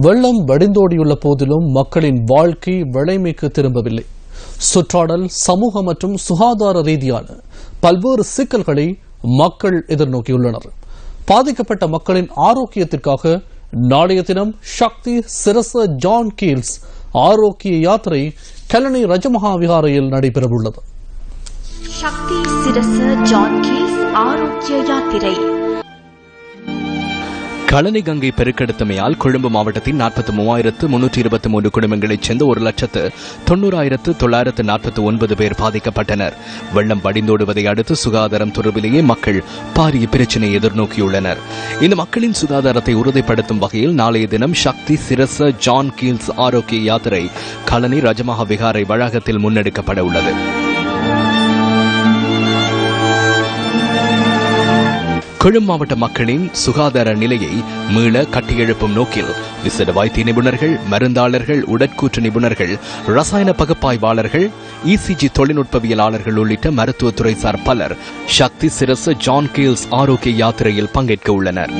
வெள்ளம் வடிந்தோடியுள்ள போதிலும் மக்களின் வாழ்க்கை விளைமைக்கு திரும்பவில்லை. சுற்றாடல் சமூக மற்றும் சுகாதார ரீதியான பல்வேறு சிக்கல்களை மக்கள் எதிர்நோக்கியுள்ளனர். பாதிக்கப்பட்ட மக்களின் ஆரோக்கியத்திற்காக நாளைய தினம் சக்தி சிரச ஜான் கீல்ஸ் ஆரோக்கிய யாத்திரை கல்லணை ரஜமகா விகாரையில் நடைபெறவுள்ளது. சக்தி சிரச ஜான் கீல்ஸ் ஆரோக்கிய யாத்திரை. கழனி கங்கை பெருக்கெடுத்தமையால் கொழும்பு மாவட்டத்தின் நாற்பத்தி மூவாயிரத்து முன்னூற்றி இருபத்தி மூன்று குடும்பங்களைச் சேர்ந்த ஒரு லட்சத்து தொண்ணூறாயிரத்து தொள்ளாயிரத்து நாற்பத்தி ஒன்பது பேர் பாதிக்கப்பட்டனர். வெள்ளம் வடிந்தோடுவதை அடுத்து சுகாதாரம் தொடர்பிலேயே மக்கள் பாரிய பிரச்சினை எதிர்நோக்கியுள்ளனர். இந்த மக்களின் சுகாதாரத்தை உறுதிப்படுத்தும் வகையில் நாளைய தினம் சக்தி சிரச ஜான் கீல்ஸ் ஆரோக்கிய யாத்திரை களனி ரஜமஹா விகாரை வளாகத்தில் முன்னெடுக்கப்பட உள்ளது. கொழும் மாவட்ட மக்களின் சுகாதார நிலையை மீள கட்டியெழுப்பும் நோக்கில் விசேட வைத்திய நிபுணர்கள் மருந்தாளர்கள் உடற்கூற்று நிபுணர்கள் ரசாயன பகுப்பாய்வாளர்கள் இசிஜி தொழில்நுட்பவியலாளர்கள் உள்ளிட்ட மருத்துவத்துறை சார் பலர் சக்தி சிரசு ஜான் கீல்ஸ் ஆரோக்கிய யாத்திரையில் பங்கேற்க உள்ளனர்.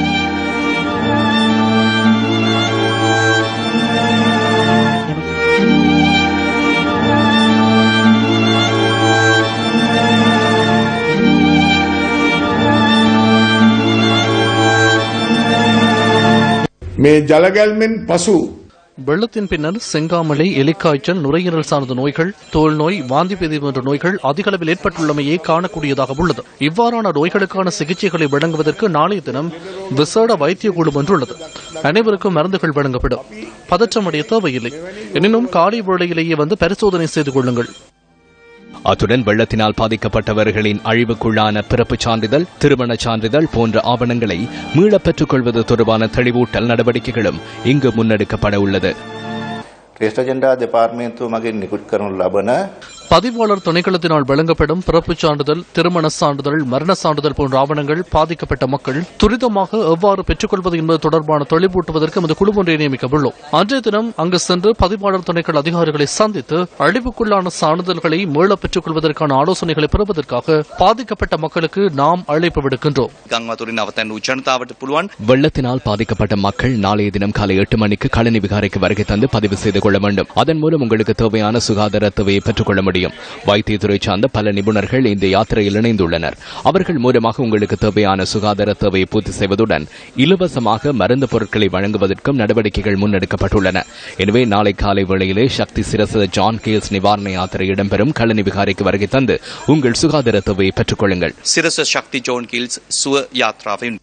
මේ ජලගැල්මෙන් පසු வெள்ளத்தின் பின்னர் செங்காமலை எலிக்காய்ச்சல் நுரையீரல் சார்ந்த நோய்கள் தோல் நோய் வாந்தி பேதி போன்ற நோய்கள் அதிக அளவில் ஏற்பட்டுள்ளமையே காணக்கூடியதாக உள்ளது இவ்வாறான நோய்களுக்கான சிகிச்சைகளை வழங்குவதற்கு நாளைய தினம் விசேட வைத்திய குழு ஒன்றுள்ளது அனைவருக்கும் மருந்துகள் வழங்கப்படும் பதற்றமடைய தேவையில்லை எனினும் காலை வேளையிலேயே வந்து பரிசோதனை செய்து கொள்ளுங்கள் அத்துடன் வெள்ளத்தினால் பாதிக்கப்பட்டவர்களின் அழிவுக்குள்ளான பிறப்புச் சான்றிதழ் திருமணச் சான்றிதழ் போன்ற ஆவணங்களை மீளப் பெற்றுக் கொள்வது தொடர்பான தெளிவூட்டல் நடவடிக்கைகளும் இங்கு முன்னெடுக்கப்பட உள்ளது ශ්‍රේෂ්ඨ ජෙන්ඩා දෙපාර්තමේන්තුව මගින් නිකුත් කරනු ලබන பதிவாளர் துணைக்களத்தினால் வழங்கப்படும் பிறப்புச் சான்றிதழ் திருமண சான்றிதழ் மரண சான்றிதழ் போன்ற ஆவணங்கள் பாதிக்கப்பட்ட மக்கள் துரிதமாக எவ்வாறு பெற்றுக்கொள்வது என்பது தொடர்பான தொழில்பூட்டுவதற்கு அந்த குழு ஒன்றை நியமிக்கவுள்ளோம். அன்றைய தினம் அங்கு சென்று பதிவாளர் துணைக்கள் அதிகாரிகளை சந்தித்து அழிவுக்குள்ளான சான்றிதழ்களை மீள பெற்றுக் கொள்வதற்கான ஆலோசனைகளை பெறுவதற்காக பாதிக்கப்பட்ட மக்களுக்கு நாம் அழைப்பு விடுக்கின்றோம். வெள்ளத்தினால் பாதிக்கப்பட்ட மக்கள் நாளைய தினம் காலை எட்டு மணிக்கு கழனி விகாரைக்கு வருகை தந்து பதிவு செய்து கொள்ள வேண்டும். அதன் மூலம் உங்களுக்கு தேவையான சுகாதார தேவையை பெற்றுக் கொள்ள முடியும். முடியும் வைத்தியத்துறை சார்ந்த பல நிபுணர்கள் இந்த யாத்திரையில் இணைந்துள்ளனர். அவர்கள் மூலமாக உங்களுக்கு தேவையான சுகாதார தேவையை பூர்த்தி செய்வதுடன் இலவசமாக மருந்து பொருட்களை வழங்குவதற்கும் நடவடிக்கைகள் முன்னெடுக்கப்பட்டுள்ளன. எனவே நாளை காலை வேளையிலே சக்தி சிரச ஜான் கேல்ஸ் நிவாரண யாத்திரை இடம்பெறும். கழனி விகாரிக்கு வருகை தந்து உங்கள் சுகாதார தேவையை பெற்றுக் கொள்ளுங்கள் சிரச சக்தி ஜான் கேல்ஸ் சுவ யாத்ராவின்